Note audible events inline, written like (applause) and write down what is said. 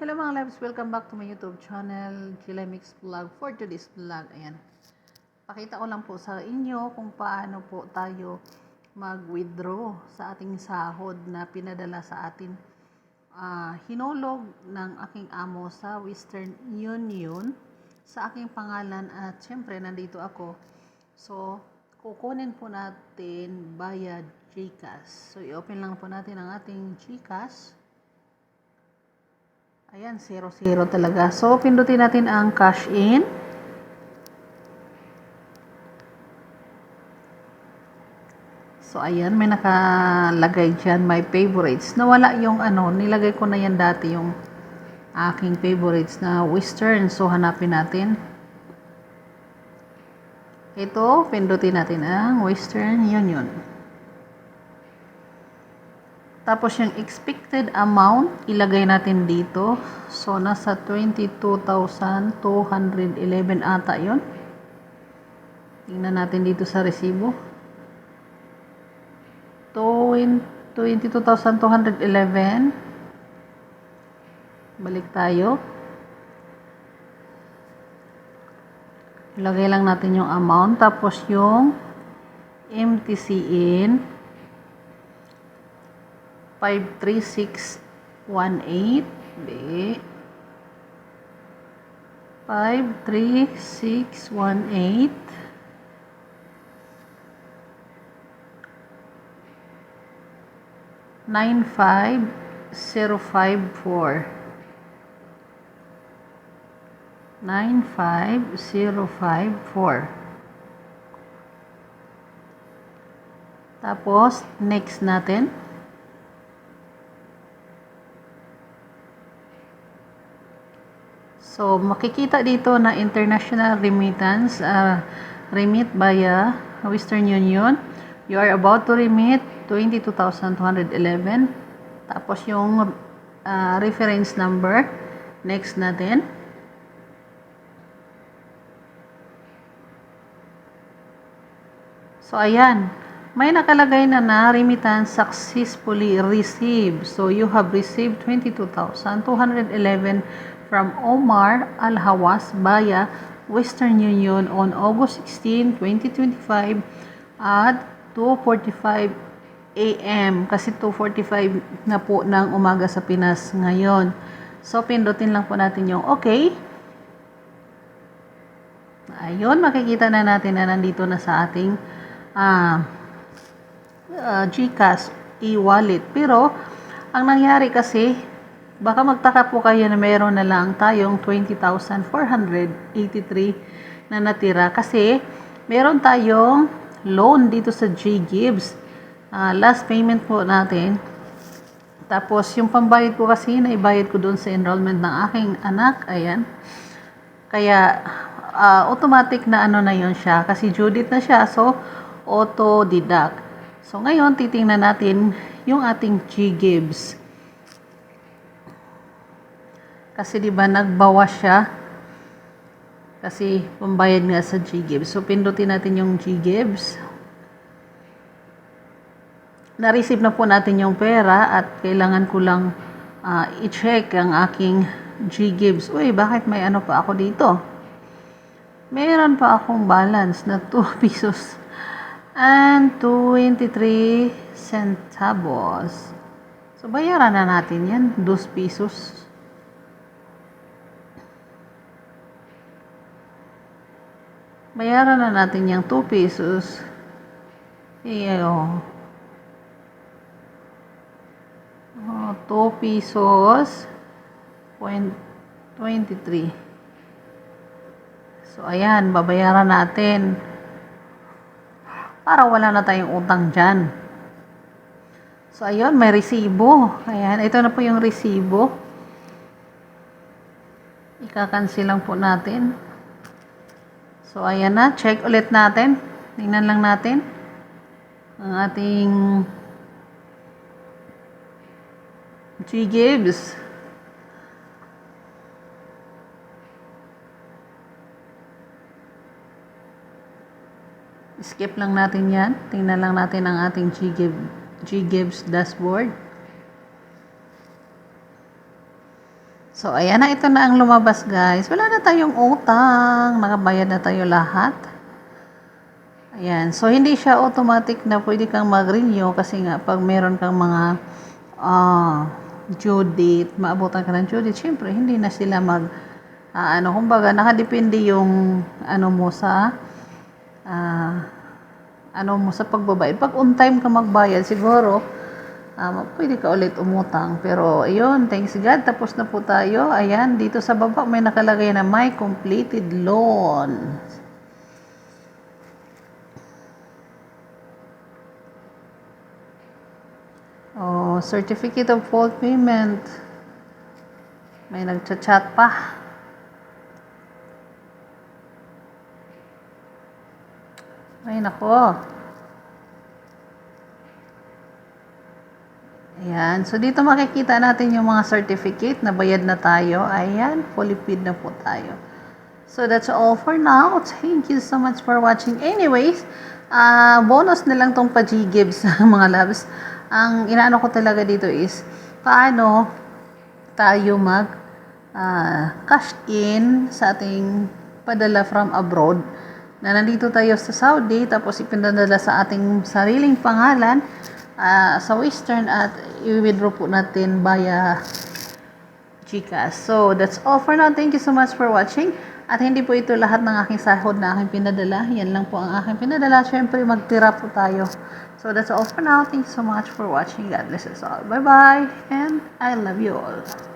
Hello mga loves, welcome back to my YouTube channel, Chilemix Vlog. For today's vlog, ayan. Pakita ko lang po sa inyo kung paano po tayo mag-withdraw sa ating sahod na pinadala sa atin. Ah, hinulog ng aking amo sa Western Union sa aking pangalan at syempre nandito ako. So, kukunin po natin via GCash. So, i-open lang po natin ang ating GCash. Ayan, 0-0 talaga. So, pindutin natin ang cash in. So, ayan, may nakalagay dyan, my favorites. Nawala yung ano, nilagay ko na yan dati yung aking favorites na western. So, hanapin natin. Ito, pindutin natin ang Western Union. Tapos yung expected amount, ilagay natin dito. So, nasa 22,211 ata yon. Tingnan natin dito sa resibo. 22,211. Balik tayo. Ilagay lang natin yung amount. Tapos yung MTC in. 53618 B. 53618 95054 95054 Tapos, next natin. So, makikita dito na international remittance, uh, remit via Western Union. You are about to remit 22,211. Tapos yung uh, reference number, next natin. So, ayan. May nakalagay na na remittance successfully received. So, you have received 22,211 from Omar Al-Hawas via Western Union on August 16, 2025 at 2.45 a.m. Kasi 2.45 na po ng umaga sa Pinas ngayon. So, pindutin lang po natin yung okay. Ayun, makikita na natin na nandito na sa ating uh, uh, GCash e-wallet. Pero, ang nangyari kasi, baka magtaka po kayo na meron na lang tayong 20,483 na natira. Kasi, meron tayong loan dito sa G-Gibbs. Uh, last payment po natin. Tapos, yung pambayad ko kasi, naibayad ko doon sa enrollment ng aking anak. Ayan. Kaya, uh, automatic na ano na yon siya. Kasi Judith na siya. So, auto-deduct. So, ngayon, titingnan natin yung ating G-Gibbs. Kasi, di ba, nagbawas siya. Kasi, pambayad nga sa G-Gibbs. So, pindutin natin yung G-Gibbs. Na-receive na po natin yung pera at kailangan ko lang uh, i-check ang aking G-Gibbs. Uy, bakit may ano pa ako dito? Meron pa akong balance na 2 (laughs) pesos and 23 centavos. So, bayaran na natin yan. 2 pesos. Bayaran na natin yung 2 pesos. Iyo. Oh, 2 pesos. Point 23. So, ayan. Babayaran natin. Para wala na tayong utang dyan. So, ayun, may resibo. Ayan, ito na po yung resibo. Ika-cancel lang po natin. So, ayan na. Check ulit natin. Tingnan lang natin. Ang ating G-Gibbs. Skip lang natin yan. Tingnan lang natin ang ating G-Gibbs dashboard. So, ayan na, ito na ang lumabas guys. Wala na tayong utang. Nakabayad na tayo lahat. Ayan. So, hindi siya automatic na pwede kang mag-renew kasi nga pag meron kang mga ah due date, maabutan ka ng due date, syempre, hindi na sila mag, ah, ano, kumbaga, nakadepende yung, ano mo sa, ah, ano mo sa pagbabayad. Pag on time ka magbayad, siguro, ah, pwede ka ulit umutang. Pero, ayun, thanks God, tapos na po tayo. Ayan, dito sa baba may nakalagay na my completed loan. Oh, certificate of full payment. May nagchat-chat pa. Ay, nako. Ayan. So, dito makikita natin yung mga certificate na bayad na tayo. Ayan. Fully paid na po tayo. So, that's all for now. Thank you so much for watching. Anyways, ah bonus na lang tong pa-G-Gibbs (laughs) mga loves. Ang inaano ko talaga dito is, paano tayo mag ah, cash in sa ating padala from abroad na nandito tayo sa Saudi tapos ipinadala sa ating sariling pangalan ah, sa Western at i-withdraw po natin via Gcash. So, that's all for now. Thank you so much for watching. At hindi po ito lahat ng aking sahod na aking pinadala. Yan lang po ang aking pinadala. Siyempre, magtira po tayo. So, that's all for now. Thank you so much for watching. God bless us all. Bye-bye. And I love you all.